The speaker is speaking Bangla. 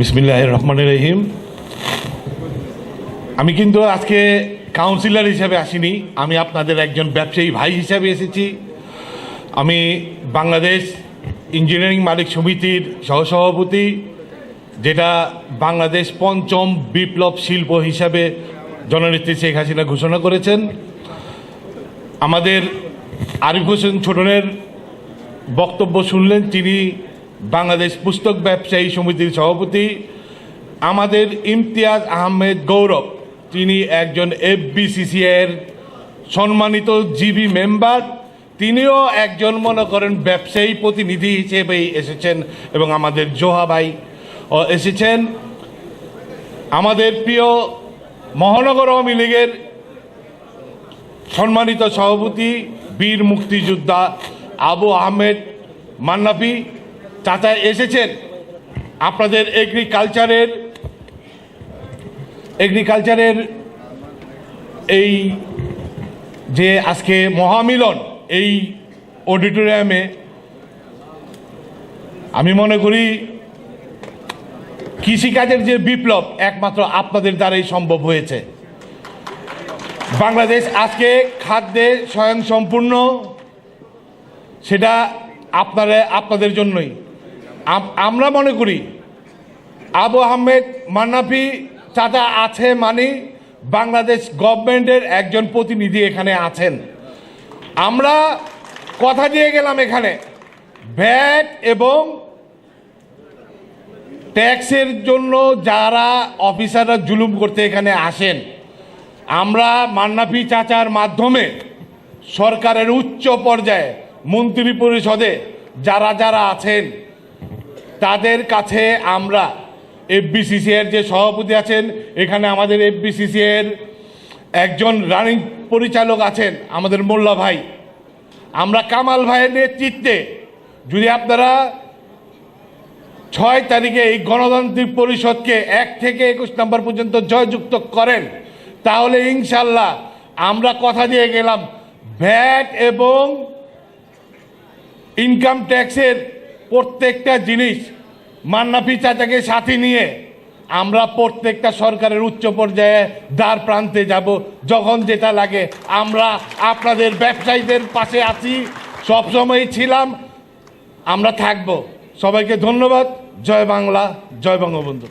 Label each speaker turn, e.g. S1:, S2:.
S1: বিসমিল্লাহ রহমান রহিম আমি কিন্তু আজকে কাউন্সিলর হিসেবে আসিনি। আমি আপনাদের একজন ব্যবসায়ী ভাই হিসাবে এসেছি। আমি বাংলাদেশ ইঞ্জিনিয়ারিং মালিক সমিতির সহসভাপতি, যেটা বাংলাদেশ পঞ্চম বিপ্লব শিল্প হিসাবে জননেত্রী শেখ হাসিনা ঘোষণা করেছেন। আমাদের আরিফ হোসেন ছোটনের বক্তব্য শুনলেন, তিনি বাংলাদেশ পুস্তক ব্যবসায়ী সমিতির সভাপতি আমাদের ইমতিয়াজ আহমেদ গৌরব। তিনি একজন এফবিসিসিআইয়ের সম্মানিত জিবি মেম্বার। তিনিও একজন মনে করেন ব্যবসায়ী প্রতিনিধি হিসেবেই এসেছেন এবং আমাদের জোহা ভাই এসেছেন। আমাদের প্রিয় মহানগর আওয়ামী লীগের সম্মানিত সভাপতি, বীর মুক্তিযোদ্ধা আবু আহমেদ মান্নাফি। চাচা এসেছেন। আপনাদের এগ্রিকালচারের এগ্রিকালচারের এই যে আজকে মহামিলন, এই অডিটোরিয়ামে আমি মনে করি কৃষিকাজের যে বিপ্লব একমাত্র আপনাদের দ্বারাই সম্ভব হয়েছে। বাংলাদেশ আজকে খাদ্যে স্বয়ংসম্পূর্ণ, সেটা আপনারা, আপনাদের জন্যই। আমরা মনে করি আবু আহমেদ, মান্নাফি, চাচা আছে মানে বাংলাদেশ গভর্নমেন্টের একজন প্রতিনিধি এখানে আছেন। আমরা কথা দিয়ে গেলাম এখানে। ভ্যাট এবং ট্যাক্সের জন্য যারা অফিসাররা জুলুম করতে এখানে আসেন, আমরা মান্নাফি চাচার মাধ্যমে সরকারের উচ্চ পর্যায়ে মন্ত্রী পরিষদে যারা যারা আছেন তাদের কাছে আমরা এফবিসিসি এর যে সভাপতি আছেন, এখানে আমাদের এফবিসিসি এর একজন রানিং পরিচালক আছেন, আমাদের মোল্লা ভাই। আমরা কামাল ভাইয়ের নেতৃত্বে, যদি আপনারা ছয় তারিখে এই গণতান্ত্রিক পরিষদকে এক থেকে একুশ নম্বর পর্যন্ত জয়যুক্ত করেন, তাহলে ইনশাল্লাহ আমরা কথা দিয়ে গেলাম ভ্যাট এবং ইনকাম ট্যাক্সের প্রত্যেকটা জিনিস মান্নাফি চাচাকে সাথে নিয়ে আমরা প্রত্যেকটা সরকারের উচ্চ পর্যায়ে দ্বার প্রান্তে যাব। যখন যেটা লাগে, আমরা আপনাদের ব্যবসায়ীদের পাশে আছি সবসময় ছিলাম, আমরা থাকব। সবাইকে ধন্যবাদ। জয় বাংলা, জয় বঙ্গবন্ধু।